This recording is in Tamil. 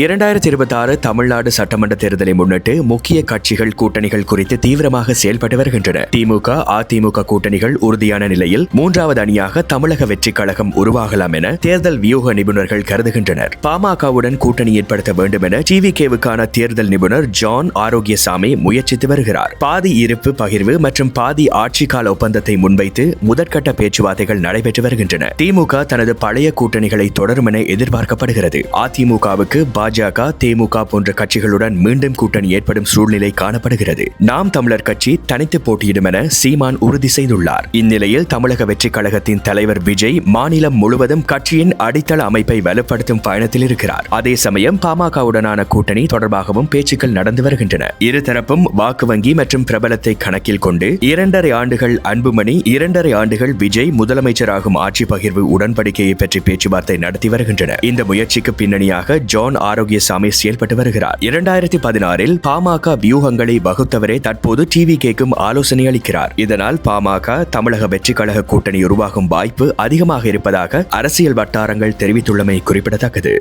இரண்டாயிரத்தி இருபத்தி ஆறு தமிழ்நாடு சட்டமன்ற தேர்தலை முன்னிட்டு முக்கிய கட்சிகள் கூட்டணிகள் குறித்து தீவிரமாக செயல்பட்டு வருகின்றன. திமுக அதிமுக கூட்டணிகள் உறுதியான நிலையில் மூன்றாவது அணியாக தமிழக வெற்றிக் கழகம் உருவாகலாம் என தேர்தல் வியூக நிபுணர்கள் கருதுகின்றனர். பாமகவுடன் கூட்டணி ஏற்படுத்த வேண்டும் என டிவிகேவுக்கான தேர்தல் நிபுணர் ஜான் ஆரோக்கியசாமி முயற்சித்து வருகிறார். பாதி இருப்பு பகிர்வு மற்றும் பாதி ஆட்சி கால ஒப்பந்தத்தை முன்வைத்து முதற்கட்ட பேச்சுவார்த்தைகள் நடைபெற்று வருகின்றன. திமுக தனது பழைய கூட்டணிகளை தொடரும் என எதிர்பார்க்கப்படுகிறது. அதிமுகவுக்கு பாஜக தேமுக போன்ற கட்சிகளுடன் மீண்டும் கூட்டணி ஏற்படும் சூழ்நிலை காணப்படுகிறது. நாம் தமிழர் கட்சி தனித்து போட்டியிடும் என சீமான் உறுதி செய்துள்ளார். இந்நிலையில் தமிழக வெற்றிக் கழகத்தின் தலைவர் விஜய் மாநிலம் முழுவதும் கட்சியின் அடித்தள அமைப்பை வலுப்படுத்தும் பயணத்தில் இருக்கிறார். அதே சமயம் பாமகவுடனான கூட்டணி தொடர்பாகவும் பேச்சுக்கள் நடந்து வருகின்றன. இருதரப்பும் வாக்கு வங்கி மற்றும் பிரபலத்தை கணக்கில் கொண்டு இரண்டரை ஆண்டுகள் அன்புமணி இரண்டரை ஆண்டுகள் விஜய் முதலமைச்சராகும் ஆட்சி பகிர்வு உடன்படிக்கையை பற்றி பேச்சுவார்த்தை நடத்தி வருகின்றன. இந்த முயற்சிக்கு பின்னணியாக ஜான் ஆர். ஆரோக்கியசாமி செயல்பட்டு வருகிறார். இரண்டாயிரத்தி பதினாறில் பாமக வியூகங்களை வகுத்தவரே தற்போது டிவி கேக்கும் ஆலோசனை அளிக்கிறார். இதனால் பாமக தமிழக வெற்றி கழக கூட்டணி உருவாகும் வாய்ப்பு அதிகமாக இருப்பதாக அரசியல் வட்டாரங்கள் தெரிவித்துள்ளமை குறிப்பிடத்தக்கது.